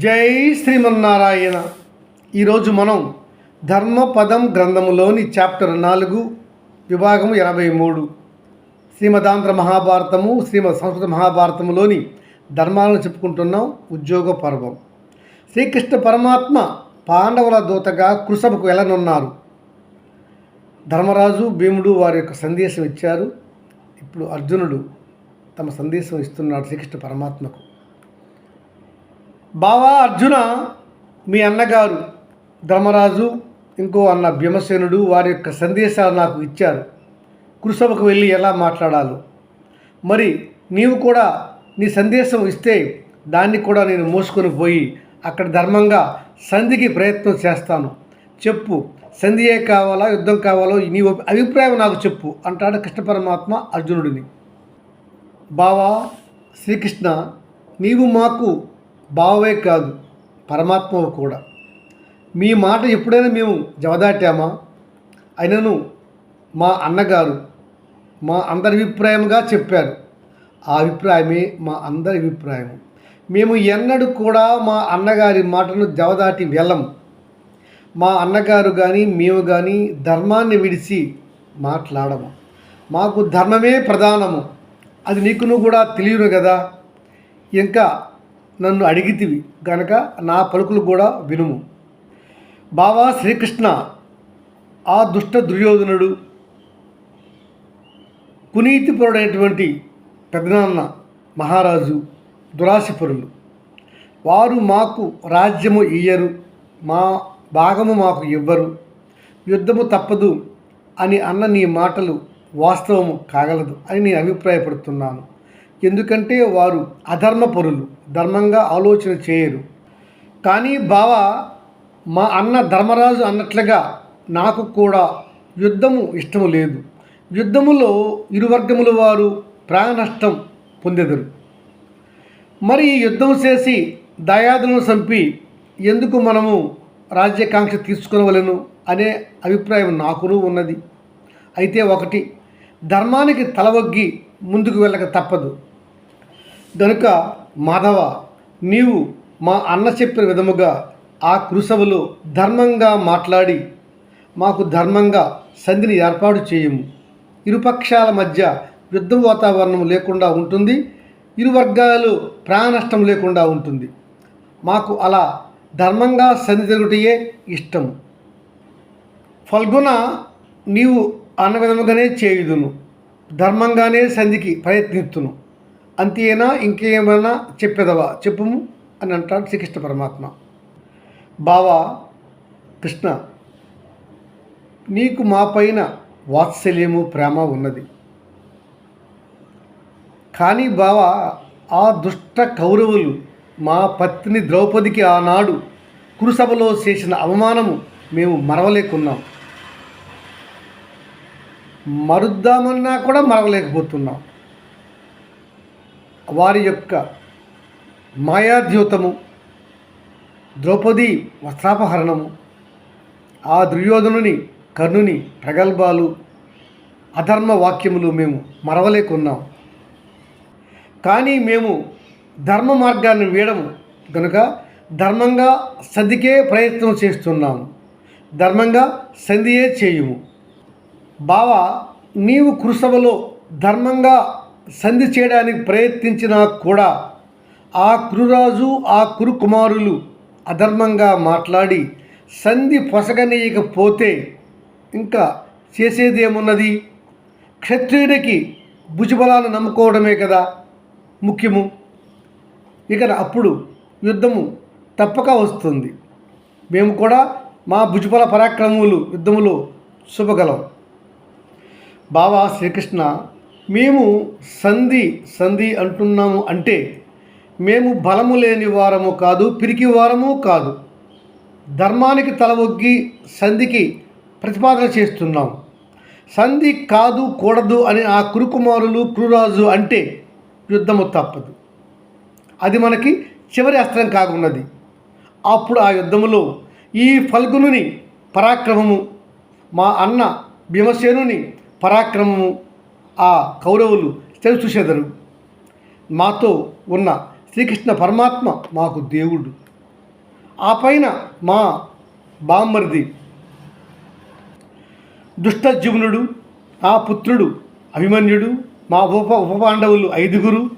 జై శ్రీమన్నారాయణ. ఈరోజు మనం ధర్మపదం గ్రంథములోని చాప్టర్ నాలుగు విభాగము ఎనభై మూడు శ్రీమదాంధ్ర మహాభారతము శ్రీమద్ సంస్కృత మహాభారతములోని ధర్మాలను చెప్పుకుంటున్నాం ఉద్యోగ పర్వం. శ్రీకృష్ణ పరమాత్మ పాండవుల దూతగా కృషభకు వెళ్ళనున్నారు. ధర్మరాజు భీముడు వారి యొక్క సందేశం ఇచ్చారు. ఇప్పుడు అర్జునుడు తమ సందేశం ఇస్తున్నాడు శ్రీకృష్ణ పరమాత్మకు. బావా అర్జున మీ అన్నగారు ధర్మరాజు ఇంకో అన్న భీమసేనుడు వారి యొక్క సందేశాలు నాకు ఇచ్చారు. కురుసభకు వెళ్ళి ఎలా మాట్లాడాలో. మరి నీవు కూడా నీ సందేశం ఇస్తే దాన్ని కూడా నేను మోసుకొని పోయి అక్కడ ధర్మంగా సంధికి ప్రయత్నం చేస్తాను. చెప్పు సంధియే కావాలా యుద్ధం కావాలో నీ అభిప్రాయం నాకు చెప్పు అంటాడు కృష్ణ పరమాత్మ అర్జునుడిని. బావా శ్రీకృష్ణ నీవు మాకు బావే కాదు పరమాత్మవు కూడా. మీ మాట ఎప్పుడైనా మేము జవదాటామా? అయినను మా అన్నగారు మా అందరి అభిప్రాయంగా చెప్పారు. ఆ అభిప్రాయమే మా అందరి అభిప్రాయం మేము ఎన్నడూ కూడా మా అన్నగారి మాటను జవదాటి వెళ్ళము మా అన్నగారు కానీ మేము కానీ ధర్మాన్ని విడిచి మాట్లాడము. మాకు ధర్మమే ప్రధానము. అది నీకును కూడా తెలియను కదా? ఇంకా నన్ను అడిగితివి గనక నా పలుకులు కూడా వినుము. బావా శ్రీకృష్ణ ఆ దుష్ట దుర్యోధనుడు కునీతిపరుడైనటువంటి పెదనాన్న మహారాజు దురాశపరులు. వారు మాకు రాజ్యము ఇయ్యరు మా భాగము మాకు ఇవ్వరు. యుద్ధము తప్పదు అని అన్న నీ మాటలు వాస్తవము కాగలదు అని నేను అభిప్రాయపడుతున్నాను. ఎందుకంటే వారు అధర్మపరులు ధర్మంగా ఆలోచన చేయరు. కానీ బావ మా అన్న ధర్మరాజు అన్నట్లుగా నాకు కూడా యుద్ధము ఇష్టము లేదు. యుద్ధములో ఇరు వర్గముల వారు ప్రాణ నష్టం పొందెదరు. మరి ఈ యుద్ధం చేసి దయాదులను చంపి ఎందుకు మనము రాజ్యాకాంక్ష తీసుకునవలను అనే అభిప్రాయం నాకును ఉన్నది. అయితే ఒకటి ధర్మానికి తలవొగ్గి ముందుకు వెళ్ళక తప్పదు. గనుక మాధవ నీవు మా అన్న చెప్పిన విధముగా ఆ కృసవులో ధర్మంగా మాట్లాడి మాకు ధర్మంగా సంధిని ఏర్పాటు చేయము. ఇరుపక్షాల మధ్య యుద్ధ వాతావరణం లేకుండా ఉంటుంది ఇరు వర్గాలు ప్రాణ నష్టం లేకుండా ఉంటుంది. మాకు అలా ధర్మంగా సంధి జరుగుటయే ఇష్టం. ఫల్గుణ నీవు అన్న విధముగానే చేయుదును. ధర్మంగానే సంధికి ప్రయత్నిస్తును అంతేనా? ఇంకేమైనా చెప్పేదవా? చెప్పుము అని అంటాడు శ్రీకృష్ణ పరమాత్మ. బావా కృష్ణ నీకు మా పైన వాత్సల్యము ప్రేమ ఉన్నది. కానీ బావా ఆ దుష్ట కౌరవులు మా పత్ని ద్రౌపదికి ఆనాడు కురుసభలో చేసిన అవమానము మేము మరవలేకున్నాం. మరుద్దామన్నా కూడా మరవలేకపోతున్నాం. వారి యొక్క మాయాద్యూతము ద్రౌపది వస్త్రాపహరణము ఆ దుర్యోధనుని కర్ణుని ప్రగల్భాలు అధర్మ వాక్యములు మేము మరవలేకున్నాం. కానీ మేము ధర్మ మార్గాన్ని వీడము కనుక ధర్మంగా సంధికే ప్రయత్నం చేస్తున్నాము ధర్మంగా సంధియే చేయుము. బావ నీవు కృషవలో ధర్మంగా సంధి చేయడానికి ప్రయత్నించినా కూడా ఆ కురురాజు ఆ కురు కుమారులు అధర్మంగా మాట్లాడి సంధి పొసగనీయకపోతే ఇంకా చేసేదేమున్నది? క్షత్రియుడికి భుజబలాన్ని నమ్ముకోవడమే కదా ముఖ్యము. ఇక అప్పుడు యుద్ధము తప్పక వస్తుంది. మేము కూడా మా భుజబల పరాక్రమములు యుద్ధములో శుభగలం బావా శ్రీకృష్ణ మేము సంధి సంధి అంటున్నాము అంటే మేము బలము లేని వారము కాదు పిరికి వారము కాదు. ధర్మానికి తలవొగ్గి సంధికి ప్రతిపాదన చేస్తున్నాం. సంధి కాదు కూడదు అని ఆ కురుకుమారులు కురురాజు అంటే యుద్ధము తప్పదు. అది మనకి చివరి అస్త్రం కాకున్నది. అప్పుడు ఆ యుద్ధములో ఈ ఫల్గునుని పరాక్రమము మా అన్న భీమసేనుని పరాక్రమము ఆ కౌరవులు తెలు చూసేదరు. మాతో ఉన్న శ్రీకృష్ణ పరమాత్మ మాకు దేవుడు. ఆ పైన మా బామ్మరిది దుష్టజీవునుడు ఆ పుత్రుడు అభిమన్యుడు మా ఉప ఉపపాండవులు ఐదుగురు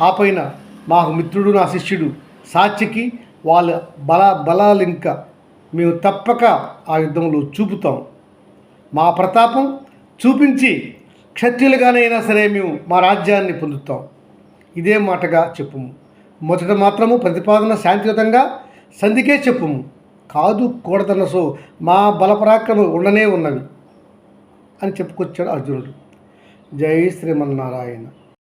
ఆ పైన మాకు మిత్రుడు నా శిష్యుడు సాత్యకి వాళ్ళ బల బలాలు ఇంకా మేము తప్పక ఆ యుద్ధంలో చూపుతాం. మా ప్రతాపం చూపించి క్షత్రియులుగానైనా సరే మేము మా రాజ్యాన్ని పొందుతాం. ఇదే మాటగా చెప్పుము. మొదట మాత్రము ప్రతిపాదన శాంతియుతంగా సంధికే చెప్పుము. కాదు కూడదన్న సో మా బలపరాక్రమం ఉండనే ఉన్నవి అని చెప్పుకొచ్చాడు అర్జునుడు. జై శ్రీమన్నారాయణ.